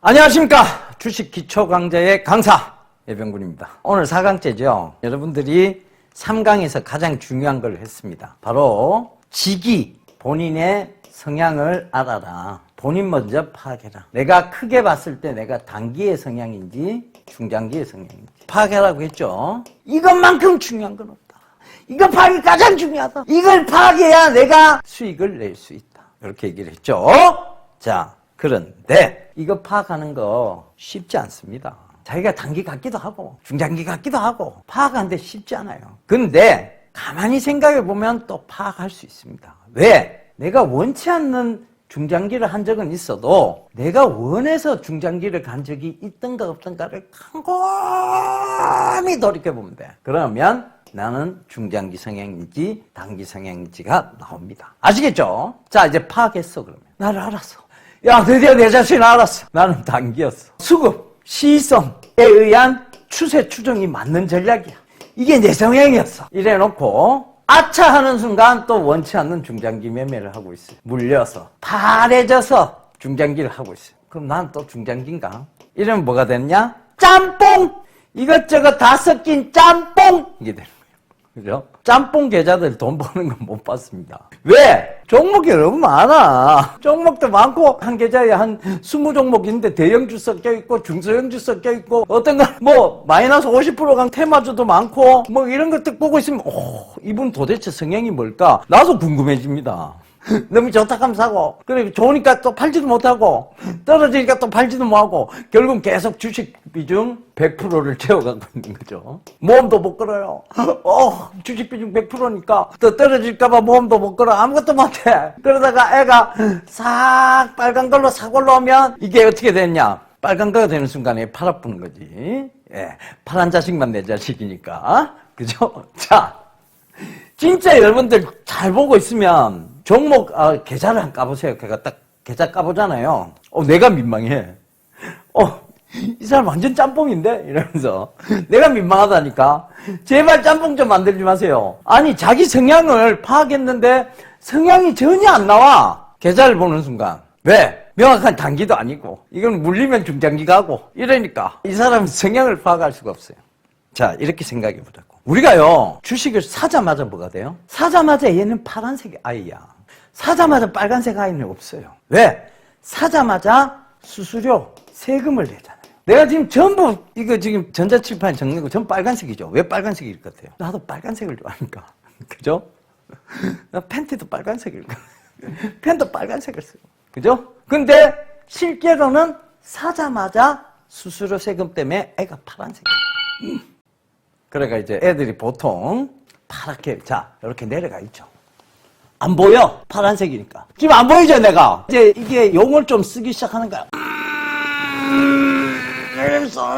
안녕하십니까. 주식 기초 강좌의 강사 예병군입니다. 오늘 4강째죠. 여러분들이 3강에서 가장 중요한 걸 했습니다. 바로 지기, 본인의 성향을 알아라. 본인 먼저 파악해라. 내가 크게 봤을 때 내가 단기의 성향인지 중장기의 성향인지 파악하라고 했죠. 이것만큼 중요한 건 없다. 이거 파악이 가장 중요하다. 이걸 파악해야 내가 수익을 낼 수 있다. 이렇게 얘기를 했죠. 자, 그런데 이거 파악하는 거 쉽지 않습니다. 자기가 단기 같기도 하고 중장기 같기도 하고 파악하는데 쉽지 않아요. 근데 가만히 생각해 보면 또 파악할 수 있습니다. 왜? 내가 원치 않는 중장기를 한 적은 있어도 내가 원해서 중장기를 간 적이 있던가 없던가를 곰곰이 돌이켜 보면 돼. 그러면 나는 중장기 성향인지 단기 성향인지가 나옵니다. 아시겠죠? 자, 이제 파악했어, 그러면. 나를 알았어. 야, 드디어 내 자신을 알았어. 나는 단기였어. 수급, 시성에 의한 추세 추정이 맞는 전략이야. 이게 내 성향이었어. 이래 놓고, 아차 하는 순간 또 원치 않는 중장기 매매를 하고 있어요. 물려서, 파래져서 중장기를 하고 있어요. 그럼 난 또 중장기인가? 이러면 뭐가 됐냐? 짬뽕! 이것저것 다 섞인 짬뽕! 이게 되는 거예요. 그죠? 짬뽕 계좌들 돈 버는 건 못 봤습니다. 왜? 종목이 너무 많아. 종목도 많고, 한 계좌에 한 20종목 있는데 대형주 섞여 있고, 중소형주 섞여 있고, 어떤 건 뭐, 마이너스 50%간 테마주도 많고, 뭐 이런 것들 보고 있으면, 오, 이분 도대체 성향이 뭘까? 나도 궁금해집니다. 너무 좋다 하면 사고, 그래, 좋으니까 또 팔지도 못하고, 떨어지니까 또 팔지도 못하고, 결국 계속 주식 비중 100%를 채워가고 있는 거죠. 모험도 못 걸어요. 어, 주식 비중 100%니까 또 떨어질까봐 모험도 못 걸어. 아무것도 못해. 그러다가 애가 싹 빨간 걸로 싹 올라오면 이게 어떻게 됐냐? 빨간 거가 되는 순간에 팔 아프는 거지. 예. 파란 자식만 내 자식이니까. 그죠? 자. 진짜 여러분들 잘 보고 있으면 종목 아, 계좌를 한번 까보세요. 걔가 딱 계좌 까보잖아요. 어 내가 민망해. 어 이 사람 완전 짬뽕인데 이러면서 내가 민망하다니까 제발 짬뽕 좀 만들지 마세요. 아니 자기 성향을 파악했는데 성향이 전혀 안 나와. 계좌를 보는 순간 왜? 명확한 단기도 아니고 이건 물리면 중장기 가고 이러니까 이 사람 성향을 파악할 수가 없어요. 자, 이렇게 생각해 보자고. 우리가요, 주식을 사자마자 뭐가 돼요? 사자마자 얘는 파란색 아이야. 사자마자 빨간색 아이는 없어요. 왜? 사자마자 수수료, 세금을 내잖아요. 내가 지금 전부, 이거 지금 전자칠판 적는 거 전부 빨간색이죠. 왜 빨간색일 것 같아요? 나도 빨간색을 좋아하니까. 그죠? 나 팬티도 빨간색일 거 팬도 빨간색을 쓰고. 그죠? 근데 실제로는 사자마자 수수료 세금 때문에 애가 파란색이야. 그러니까 이제 애들이 보통 파랗게 자 이렇게 내려가 있죠. 안 보여 파란색이니까 지금 안 보이죠 내가 이제 이게 용을 좀 쓰기 시작하는 거야. 이러면서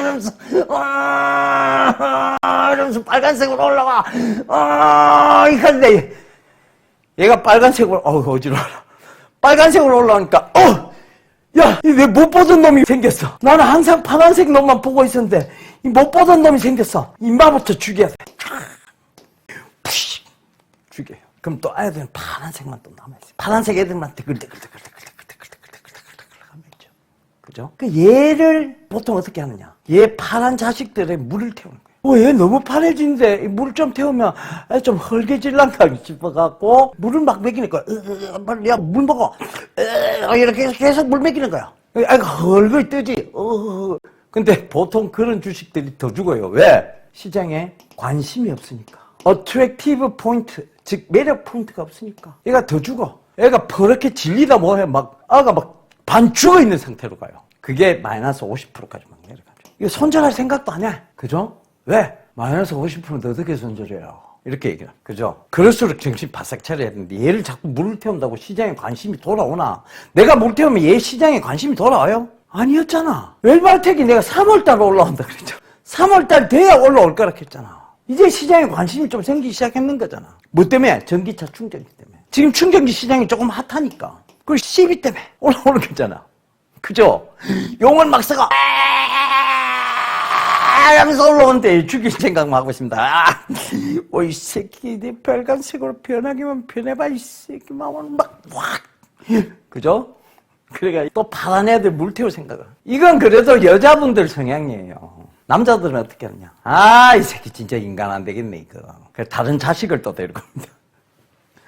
이러면서 아, 이러면서 빨간색으로 올라가. 아 이건데 얘가 빨간색으로 어우 어지러워라. 빨간색으로 올라오니까 어. 야, 왜 못 보던 놈이 생겼어. 나는 항상 파란색 놈만 보고 있었는데, 이못 보던 놈이 생겼어. 인마부터 죽여야 돼. 죽여요. 그럼 또 애들은 파란색만 또 남아있어. 파란색 애들만 뜨글뜨글뜨글뜨글뜨글뜨글뜨글뜨글뜨글 하면 있죠. 그죠? 그 얘를 보통 어떻게 하느냐. 얘 파란 자식들의 물을 태우는 거예요. 어, 얘 너무 파래진데 물 좀 태우면 아, 좀 헐게질란다 싶어갖고 물을 막 먹이니까 빨리 야 물 먹어 으, 이렇게 계속 물 먹이는 거야. 아이가 헐거이 뜨지. 어. 근데 보통 그런 주식들이 더 죽어요. 왜? 시장에 관심이 없으니까. 어트랙티브 포인트, 즉 매력 포인트가 없으니까. 얘가 더 죽어. 얘가 버렇게 질리다 뭐해 막 아가 막 반 죽어 있는 상태로 가요. 그게 마이너스 50%까지 막 내려가죠. 이거 손절할 생각도 안 해. 그죠? 왜? 마이너스 50%는 어떻게 손절해요? 이렇게 얘기를. 그죠? 그럴수록 정신 바싹 차려야 되는데 얘를 자꾸 물을 태운다고 시장에 관심이 돌아오나? 내가 물 태우면 얘 시장에 관심이 돌아와요? 아니었잖아. 웰바텍이 내가 3월달 올라온다 그랬죠. 3월달 돼야 올라올 거라 했잖아. 이제 시장에 관심이 좀 생기기 시작했는 거잖아. 뭐 때문에? 전기차 충전기 때문에. 지금 충전기 시장이 조금 핫하니까. 그리고 시비 때문에 올라오는 거잖아. 그죠? 용을 막 쓰고 하면서 올라오는데 죽일 생각만 하고 있습니다. 아, 오, 이 새끼, 내 빨간색으로 변하기만 변해봐, 이 새끼, 막, 오늘 막, 확. 그죠? 그러니까 또 파란 애들 물태울 생각을. 이건 그래도 여자분들 성향이에요. 남자들은 어떻게 하느냐. 아, 이 새끼 진짜 인간 안 되겠네, 이거. 그래서 다른 자식을 또 데리고 옵니다.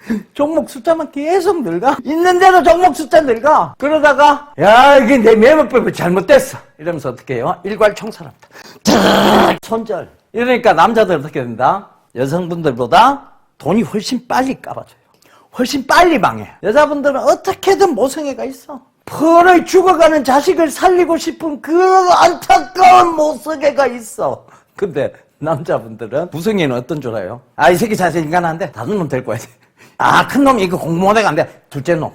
종목 숫자만 계속 늘가. 있는 대로 종목 숫자 늘가. 그러다가, 야, 이게 내 메모법이 잘못됐어. 이러면서 어떻게 해요? 일괄 청산합니다. 탁! 손절. 이러니까 남자들 어떻게 된다? 여성분들보다 돈이 훨씬 빨리 까봐져요. 훨씬 빨리 망해. 여자분들은 어떻게든 모성애가 있어. 펄을 죽어가는 자식을 살리고 싶은 그 안타까운 모성애가 있어. 근데 남자분들은 무성애는 어떤 줄 알아요? 아, 이 새끼 자세 인간한데 다른 놈 데리고 와야 돼. 아, 큰 놈 이거 공무원에가 안 돼. 둘째 놈.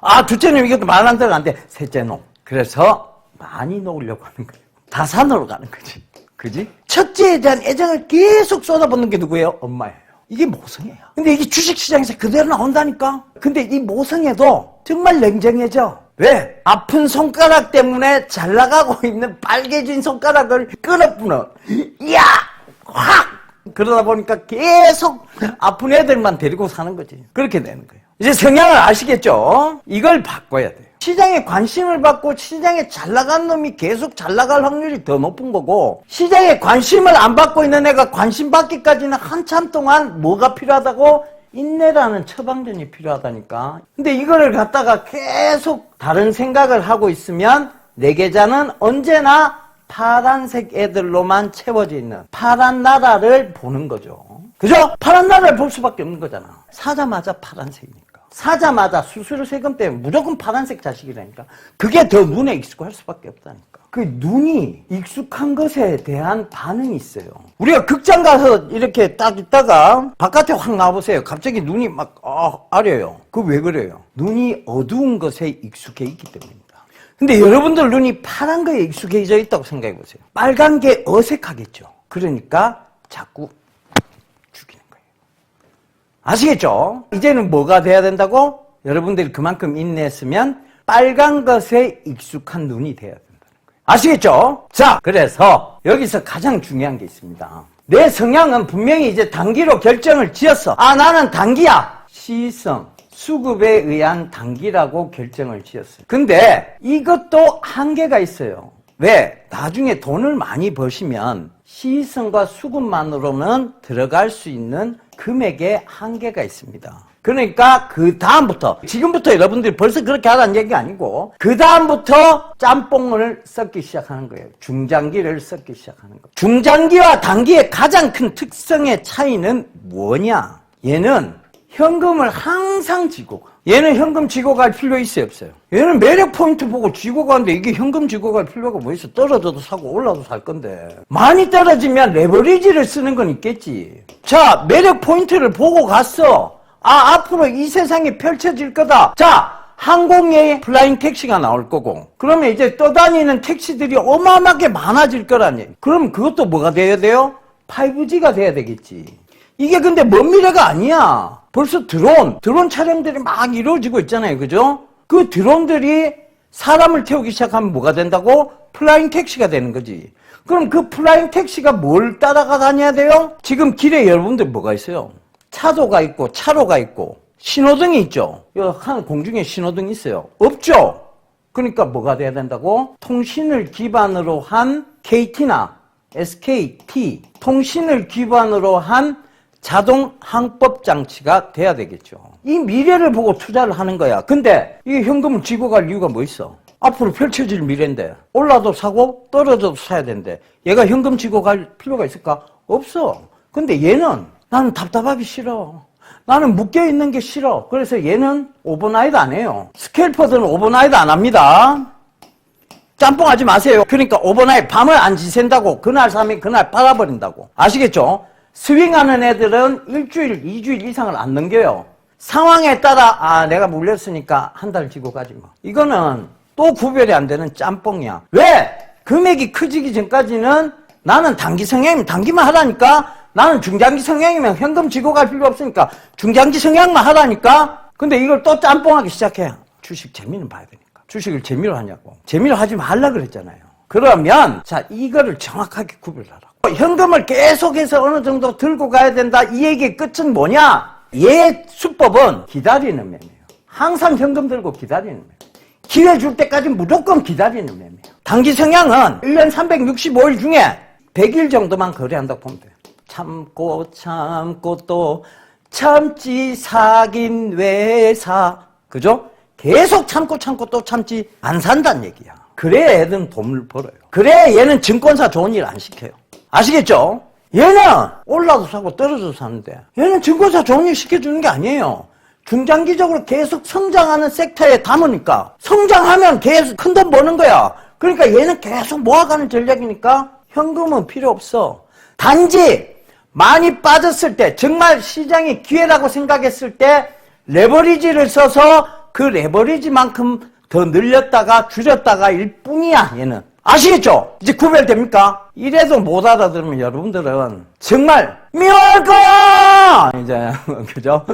아, 둘째 놈 이것도 말 안 들어 안 돼. 셋째 놈. 그래서 많이 놓으려고 하는 거예요. 다산으로 가는 거지. 그지? 첫째에 대한 애정을 계속 쏟아붓는 게 누구예요? 엄마예요. 이게 모성애야. 근데 이게 주식시장에서 그대로 나온다니까? 근데 이 모성애도 정말 냉정해져. 왜? 아픈 손가락 때문에 잘 나가고 있는 빨개진 손가락을 끊어뿌려. 야! 확! 그러다 보니까 계속 아픈 애들만 데리고 사는 거지. 그렇게 되는 거예요. 이제 성향을 아시겠죠? 이걸 바꿔야 돼요. 시장에 관심을 받고 시장에 잘 나간 놈이 계속 잘 나갈 확률이 더 높은 거고 시장에 관심을 안 받고 있는 애가 관심 받기까지는 한참 동안 뭐가 필요하다고 인내라는 처방전이 필요하다니까. 근데 이거를 갖다가 계속 다른 생각을 하고 있으면 내 계좌는 언제나 파란색 애들로만 채워져 있는 파란 나라를 보는 거죠. 그죠? 파란 나라를 볼 수밖에 없는 거잖아. 사자마자 파란색이니까. 사자마자 수수료 세금 때문에 무조건 파란색 자식이라니까. 그게 더 눈에 익숙할 수밖에 없다니까. 그 눈이 익숙한 것에 대한 반응이 있어요. 우리가 극장 가서 이렇게 딱 있다가 바깥에 확 나와보세요. 갑자기 눈이 막, 아, 아려요. 그 왜 그래요? 눈이 어두운 것에 익숙해 있기 때문입니다. 근데 여러분들 눈이 파란 거에 익숙해져 있다고 생각해 보세요. 빨간 게 어색하겠죠. 그러니까 자꾸 죽이는 거예요. 아시겠죠? 이제는 뭐가 돼야 된다고? 여러분들이 그만큼 인내했으면 빨간 것에 익숙한 눈이 돼야 거예요. 아시겠죠? 자, 그래서 여기서 가장 중요한 게 있습니다. 내 성향은 분명히 이제 단기로 결정을 지었어. 아, 나는 단기야. 시성, 수급에 의한 단기라고 결정을 지었어요. 근데 이것도 한계가 있어요. 왜? 나중에 돈을 많이 버시면 시성과 수급만으로는 들어갈 수 있는 금액에 한계가 있습니다. 그러니까 그 다음부터 지금부터 여러분들이 벌써 그렇게 하라는 얘기가 아니고 그 다음부터 짬뽕을 섞기 시작하는 거예요. 중장기를 섞기 시작하는 거예요. 중장기와 단기의 가장 큰 특성의 차이는 뭐냐? 얘는 현금을 항상 쥐고 가. 얘는 현금 쥐고 갈 필요 있어요 없어요? 얘는 매력 포인트 보고 쥐고 가는데 이게 현금 쥐고 갈 필요가 뭐 있어? 떨어져도 사고 올라도 살 건데 많이 떨어지면 레버리지를 쓰는 건 있겠지 자 매력 포인트를 보고 갔어 아 앞으로 이 세상이 펼쳐질 거다 자 항공에 플라잉 택시가 나올 거고 그러면 이제 떠다니는 택시들이 어마어마하게 많아질 얘기 그럼 그것도 뭐가 돼야 돼요? 5G가 돼야 되겠지 이게 근데 먼 미래가 아니야. 벌써 드론, 드론 촬영들이 막 이루어지고 있잖아요. 그죠? 그 드론들이 사람을 태우기 시작하면 뭐가 된다고? 플라잉 택시가 되는 거지. 그럼 그 플라잉 택시가 뭘 따라가 다녀야 돼요? 지금 길에 여러분들 뭐가 있어요? 차도가 있고, 차로가 있고, 신호등이 있죠? 한 공중에 신호등이 있어요. 없죠? 그러니까 뭐가 돼야 된다고? 통신을 기반으로 한 KT나 SKT, 통신을 기반으로 한 자동 항법 장치가 돼야 되겠죠. 이 미래를 보고 투자를 하는 거야. 근데 이 현금을 쥐고 갈 이유가 뭐 있어? 앞으로 펼쳐질 미래인데 올라도 사고 떨어져도 사야 되는데 얘가 현금 쥐고 갈 필요가 있을까? 없어. 근데 얘는 나는 답답하기 싫어. 나는 묶여 있는 게 싫어. 그래서 얘는 오버나이트 안 해요. 스케일퍼들은 오버나이트 안 합니다. 짬뽕 하지 마세요. 그러니까 오버나이트 밤을 안 지샌다고 그날 사면 그날 팔아버린다고. 아시겠죠? 스윙하는 애들은 일주일, 이주일 이상을 안 넘겨요. 상황에 따라 아 내가 물렸으니까 한 달 지고 가지 뭐. 이거는 또 구별이 안 되는 짬뽕이야. 왜? 금액이 커지기 전까지는 나는 단기 성향이면 단기만 하라니까 나는 중장기 성향이면 현금 지고 갈 필요 없으니까 중장기 성향만 하라니까 근데 이걸 또 짬뽕하기 시작해. 주식 재미는 봐야 되니까. 주식을 재미로 하냐고. 재미로 하지 말라 그랬잖아요. 그러면 자 이거를 정확하게 구별하라. 현금을 계속해서 어느 정도 들고 가야 된다. 이 얘기의 끝은 뭐냐? 얘 수법은 기다리는 면이에요. 항상 현금 들고 기다리는 면. 기회 줄 때까지 무조건 기다리는 매매야. 단기 성향은 1년 365일 중에 100일 정도만 거래한다고 보면 돼요. 참고 참고 또 참지 사긴 왜 사. 그죠? 계속 참고 참고 또 참지 안 산다는 얘기야. 그래야 얘는 돈을 벌어요. 그래야 얘는 증권사 좋은 일 안 시켜요. 아시겠죠? 얘는 올라도 사고 떨어져도 사는데 얘는 증권사 좋은 일 시켜주는 게 아니에요. 중장기적으로 계속 성장하는 섹터에 담으니까 성장하면 계속 큰 돈 버는 거야. 그러니까 얘는 계속 모아가는 전략이니까 현금은 필요 없어. 단지 많이 빠졌을 때 정말 시장이 기회라고 생각했을 때 레버리지를 써서 그 레버리지만큼 더 늘렸다가 줄였다가 일 뿐이야 얘는 아시겠죠? 이제 구별됩니까? 이래도 못 알아들으면 여러분들은 정말 미워할 거야 이제 그죠?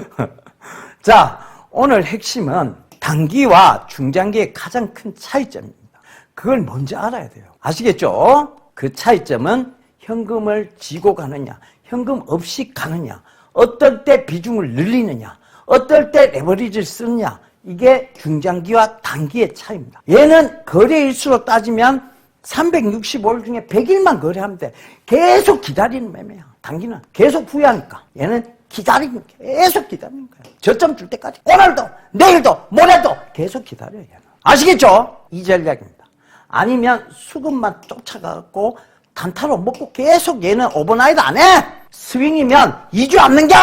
자 오늘 핵심은 단기와 중장기의 가장 큰 차이점입니다 그걸 먼저 알아야 돼요 아시겠죠? 그 차이점은 현금을 쥐고 가느냐 현금 없이 가느냐 어떨 때 비중을 늘리느냐 어떨 때 레버리지를 쓰느냐 이게 중장기와 단기의 차이입니다. 얘는 거래일수로 따지면 365일 중에 100일만 거래하면 돼. 계속 기다리는 매매야. 단기는 계속 후회하니까. 얘는 기다리는, 계속 기다리는 거야. 저점 줄 때까지. 오늘도, 내일도, 모레도 계속 기다려요, 얘는. 아시겠죠? 이 전략입니다. 아니면 수급만 쫓아가고 단타로 먹고 계속 얘는 오버나이트 안 해! 스윙이면 2주 안 넘겨!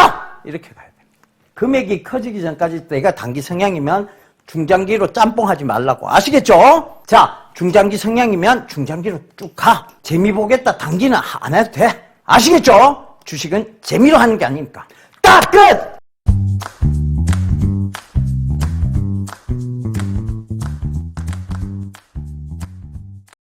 이렇게 가요. 금액이 커지기 전까지 내가 단기 성향이면 중장기로 짬뽕하지 말라고 아시겠죠? 자 중장기 성향이면 중장기로 쭉 가. 재미 보겠다 단기는 안 해도 돼. 아시겠죠? 주식은 재미로 하는 게 아니니까. 딱 끝!